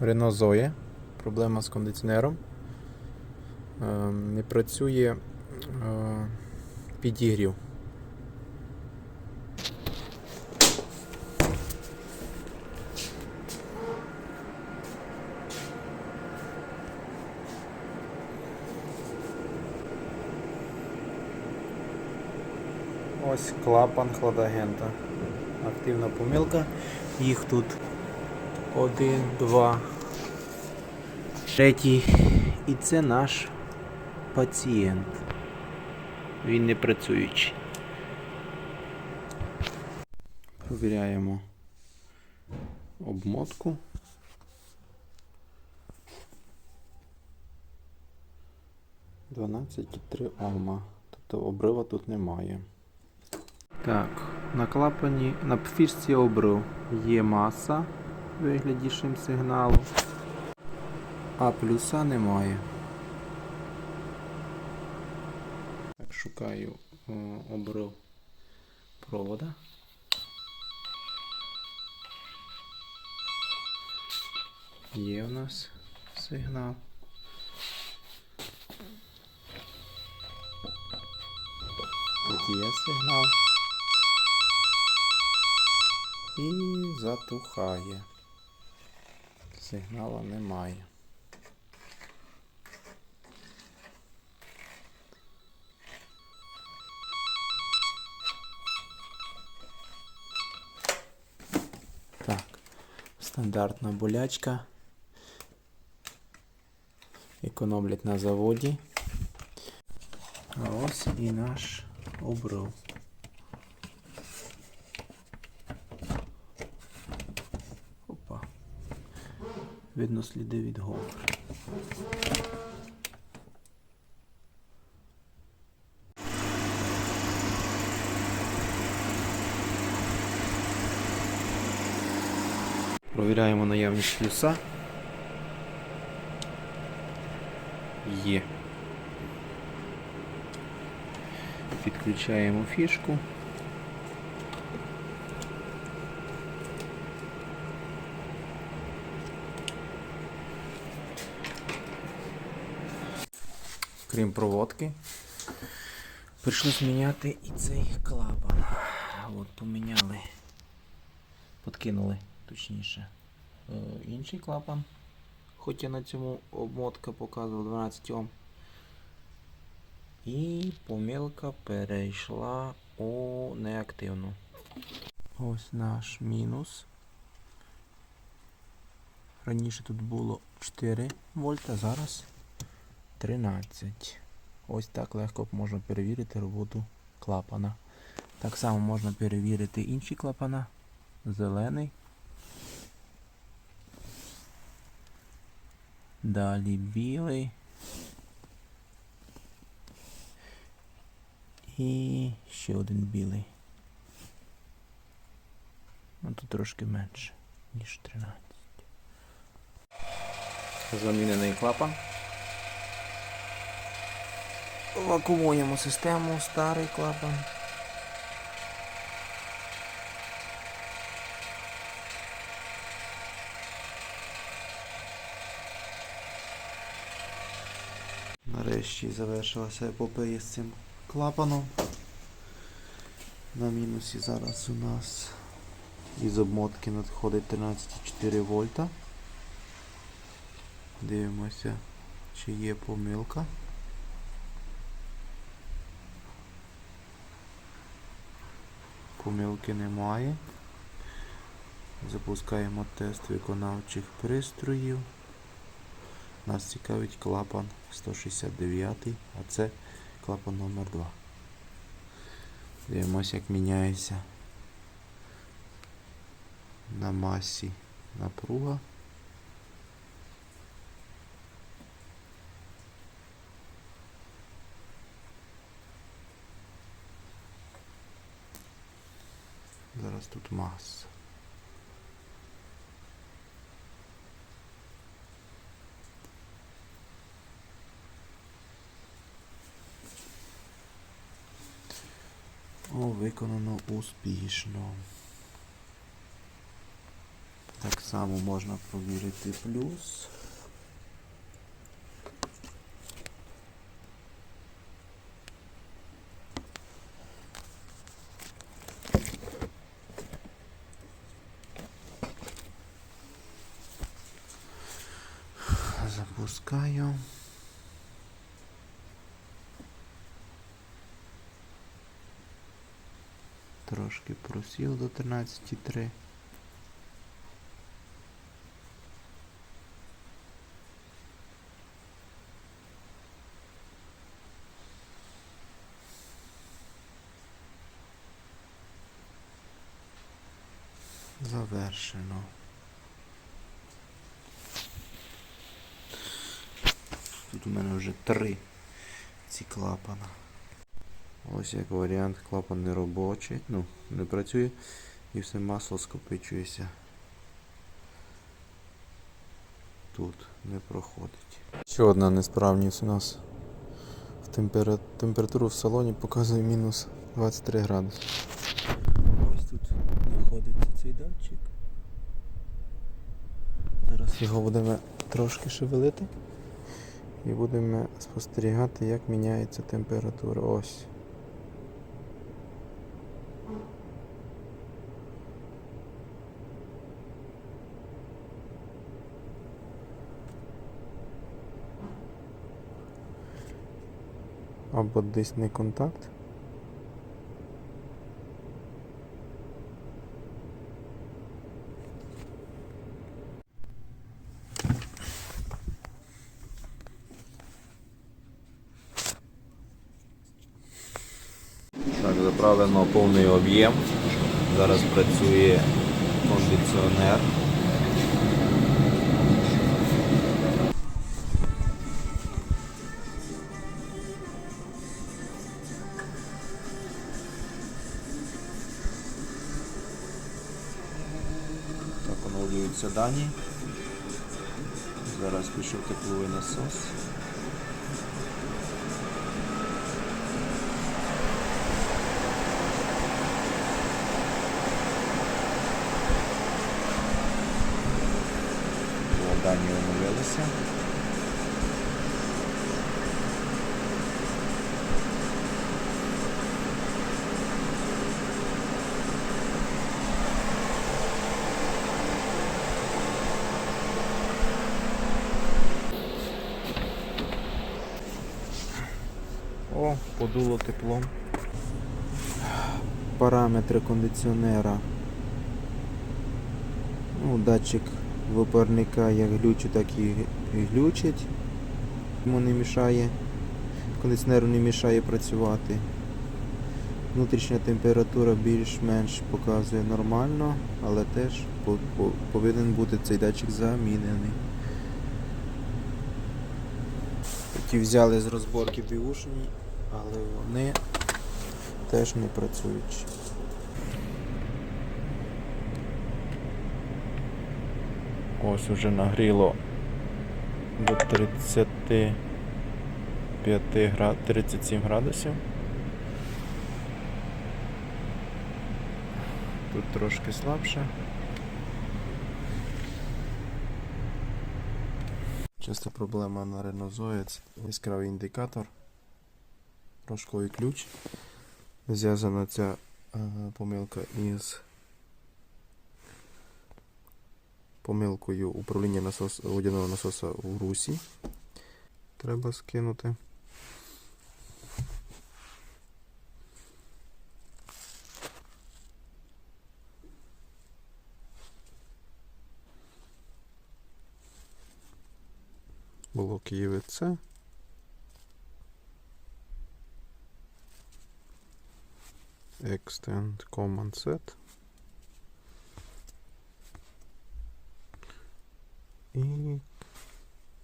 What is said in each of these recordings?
Renault Zoe. Проблема з кондиціонером. Е, Не працює е, підігрів. Ось клапан хладагента. Активна помилка. Їх тут один, два, третій. І це наш пацієнт. Він не працюючий. Провіряємо обмотку. Дванадцять три Ома. Тобто обрива тут немає. Так, на клапані, на фішці обрив є маса вигляді сигналу, а плюса немає. Так, шукаю о, обрив провода. Є у нас сигнал. Тут є сигнал. І затухає. Сигналу немає. Так, стандартна болячка. Економлять на заводі. А ось і наш обрив. Видно сліди від гол. Провіряємо наявність плюса. Є. Підключаємо фішку. Крім проводки. Прийшлось міняти і цей клапан. От поміняли. Подкинули, точніше. Е, інший клапан. Хоч я на цьому обмотка показував 12 Ом. І помилка перейшла у неактивну. Ось наш мінус. Раніше тут було 4 вольта, зараз 13. Ось так легко можна перевірити роботу клапана. Так само можна перевірити інші клапана. Зелений. Далі білий. І ще один білий. Ну тут трошки менше, ніж 13. Замінений клапан. Вакуумуємо систему, старий клапан. Нарешті завершилася епопея з цим клапаном. На мінусі зараз у нас із обмотки надходить 13,4 вольта. Дивимося, чи є помилка. Помилки немає. Запускаємо тест виконавчих пристроїв. Нас цікавить клапан 169, а це клапан номер 2. Дивимося, як міняється на масі напруга. Зараз тут маса. О, виконано успішно. Так само можна провірити плюс. Запускаю. Трошки просів до 13,3. Завершено. Тут у мене вже три ці клапана. Ось як варіант, клапан не робочий, ну, не працює і все масло скопичується. Тут не проходить. Ще одна несправність у нас. В темпера... Температуру в салоні показує мінус 23 градуси. Ось тут знаходиться цей датчик. Зараз його будемо трошки шевелити і будемо спостерігати, як міняється температура. Ось. Або десь не контакт. Об'єм. Зараз працює кондиціонер. Так, оновлюються дані. Зараз пішов тепловий насос. О, Дані оновилися. О, подуло теплом. Параметри кондиціонера. Ну, датчик випарника як глючить, так і глючить. Йому не мішає. Кондиціонеру не мішає працювати. Внутрішня температура більш-менш показує нормально, але теж по- по- повинен бути цей датчик замінений. Ті взяли з розборки бігушені, але вони теж не працюють. Ось уже нагріло до 35 град... 37 градусів. Тут трошки слабше. Часто проблема на Renault це яскравий індикатор, рожковий ключ. Зв'язана ця е, помилка із помилкою управління насос, водяного насоса у русі. Треба скинути. Блок ЄВЦ. Extend Command Set. И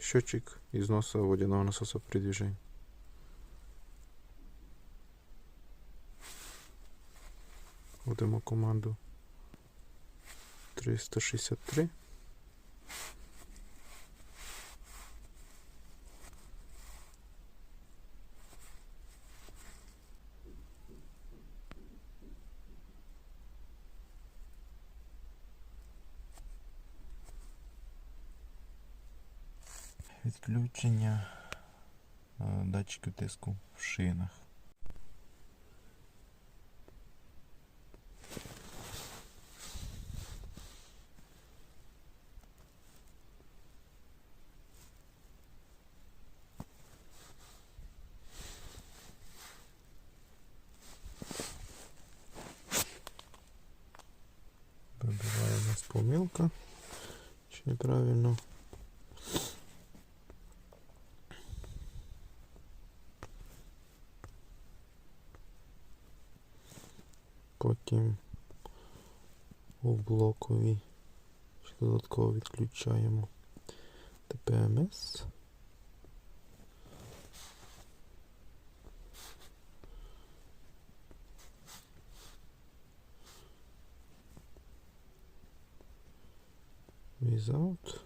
счетчик износа водяного насоса при движении. Вводимо команду 363. Відключення е, датчиків тиску в шинах. Пробиває у нас помилка. Чи неправильно? Потім у блокові ще додатково відключаємо ТПМС. Візаут.